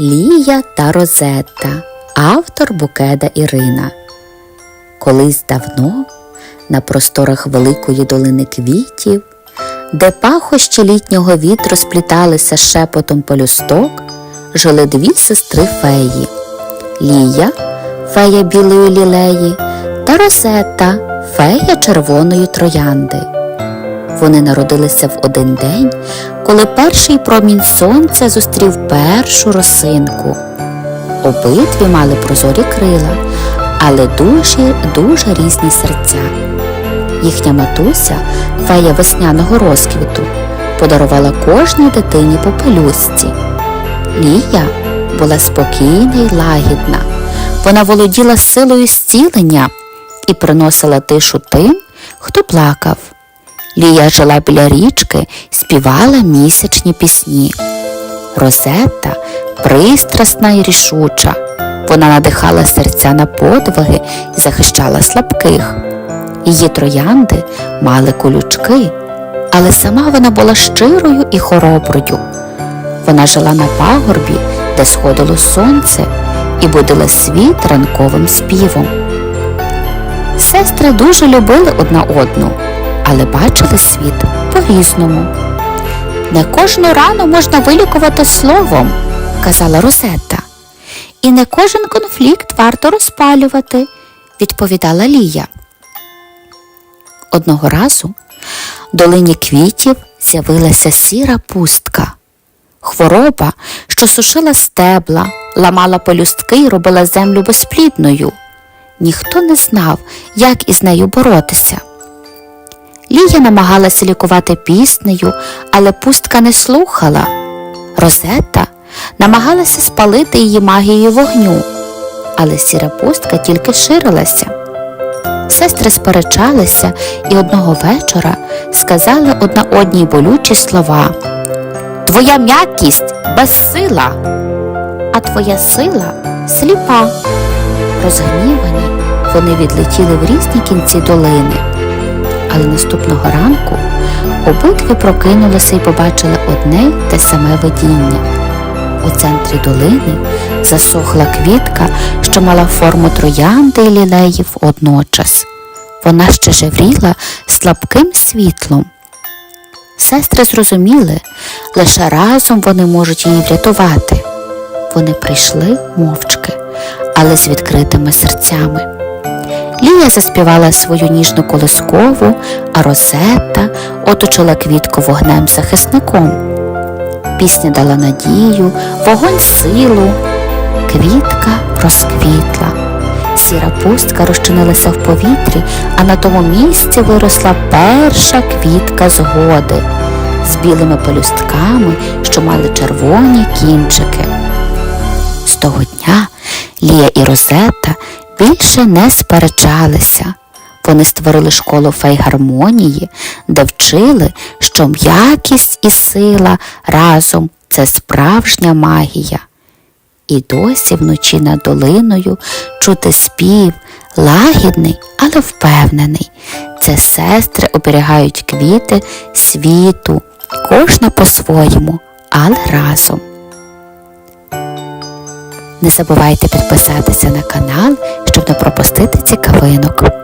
Лія та Розетта, автор Букеда Ірина. Колись давно на просторах великої долини квітів, де пахощі літнього вітру спліталися шепотом полюсток, жили дві сестри феї Лія, фея білої лілеї, та Розетта, фея червоної троянди. Вони народилися в один день, коли перший промінь сонця зустрів першу росинку. Обидві мали прозорі крила, але дуже дуже різні серця. Їхня матуся, фея весняного розквіту, подарувала кожній дитині по пелюстці. Лія була спокійна й лагідна. Вона володіла силою зцілення і приносила тишу тим, хто плакав. Лія жила біля річки, співала місячні пісні. Розетта пристрасна і рішуча. Вона надихала серця на подвиги і захищала слабких. Її троянди мали колючки, але сама вона була щирою і хороброю. Вона жила на пагорбі, де сходило сонце, і будила світ ранковим співом. Сестри дуже любили одна одну, але бачили світ по-різному. Не кожну рану можна вилікувати словом, казала Розетта. І не кожен конфлікт варто розпалювати, відповідала Лія. Одного разу в долині квітів з'явилася сіра пустка. Хвороба, що сушила стебла, ламала пелюстки і робила землю безплідною. Ніхто не знав, як із нею боротися. Лія намагалася лікувати піснею, але пустка не слухала. Розетта намагалася спалити її магією вогню, але сіра пустка тільки ширилася. Сестри сперечалися і одного вечора сказали одна одній болючі слова Твоя м'якість безсила, а твоя сила сліпа. Розгнівані вони відлетіли в різні кінці долини. Але наступного ранку обидві прокинулися і побачили одне те саме видіння. У центрі долини засохла квітка, що мала форму троянди і лілеїв водночас. Вона ще жевріла слабким світлом. Сестри зрозуміли, лише разом вони можуть її врятувати. Вони прийшли мовчки, але з відкритими серцями. Лія заспівала свою ніжну колискову, а Розетта оточила квітку вогнем захисником. Пісня дала надію, вогонь силу, квітка розквітла. Сіра пустка розчинилася в повітрі, а на тому місці виросла перша квітка згоди з білими пелюстками, що мали червоні кінчики. З того дня Лія і Розетта більше не сперечалися. Вони створили школу фей гармонії, де вчили, що м'якість і сила разом це справжня магія. І досі вночі над долиною чути спів, лагідний, але впевнений. Це сестри оберігають квіти світу, кожна по-своєму, але разом. Не забувайте підписатися на канал, щоб не пропустити цікавинок.